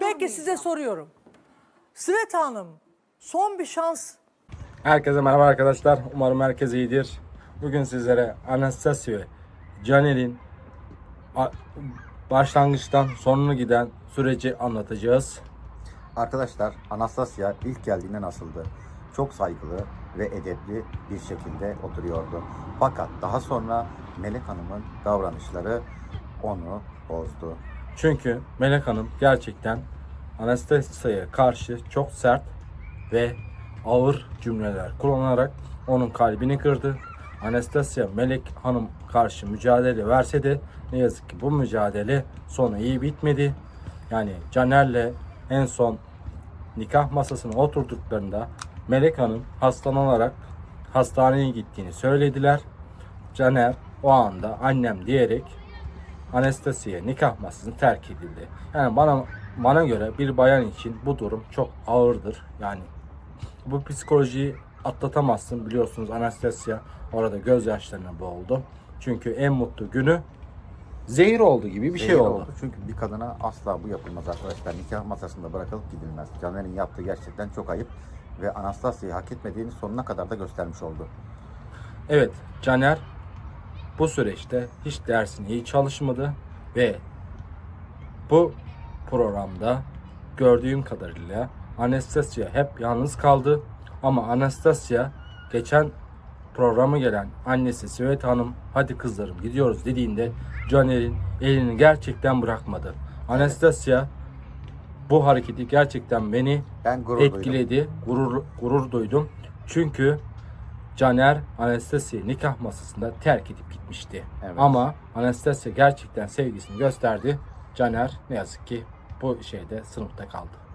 Peki size soruyorum. Sıvet Hanım son bir şans Herkese merhaba arkadaşlar. Umarım herkes iyidir. Bugün sizlere Anastasia ve Caner'in a- başlangıçtan sonuna giden süreci anlatacağız. Arkadaşlar Anastasia ilk geldiğinde nasıldı? Çok saygılı ve edepli bir şekilde oturuyordu. Fakat daha sonra Melek Hanım'ın davranışları onu bozdu. Çünkü Melek Hanım gerçekten Anastasia'ya karşı çok sert ve ağır cümleler kullanarak onun kalbini kırdı. Anastasia Melek Hanım karşı mücadele verse de ne yazık ki bu mücadele sonu iyi bitmedi. Yani Caner'le en son nikah masasına oturduklarında Melek Hanım hastalanarak hastaneye gittiğini söylediler. Caner o anda annem diyerek Anastasiye nikah masasını terk edildi. Yani bana bana göre bir bayan için bu durum çok ağırdır. Yani bu psikolojiyi atlatamazsın biliyorsunuz Anastasia orada gözyaşlarına boğuldu. Çünkü en mutlu günü zehir oldu gibi bir şey Zehir oldu. Çünkü bir kadına asla bu yapılmaz arkadaşlar. Nikah masasında bırakılıp gidilmez. Caner'in yaptığı gerçekten çok ayıp ve Anastasia'yı hak etmediğini sonuna kadar da göstermiş oldu. Evet, Caner bu süreçte hiç dersini iyi çalışmadı ve bu programda gördüğüm kadarıyla Anastasia hep yalnız kaldı. Ama Anastasia geçen programa gelen annesi Süvet Hanım hadi kızlarım gidiyoruz dediğinde Caner'in elini gerçekten bırakmadı. Anastasia bu hareketi gerçekten beni Ben gurur duydum. etkiledi. Gurur, gurur duydum. Çünkü Caner Anastasia'yı nikah masasında terk edip gitmişti. Evet. Ama Anastasia gerçekten sevgisini gösterdi. Caner ne yazık ki bu şeyde sınıfta kaldı.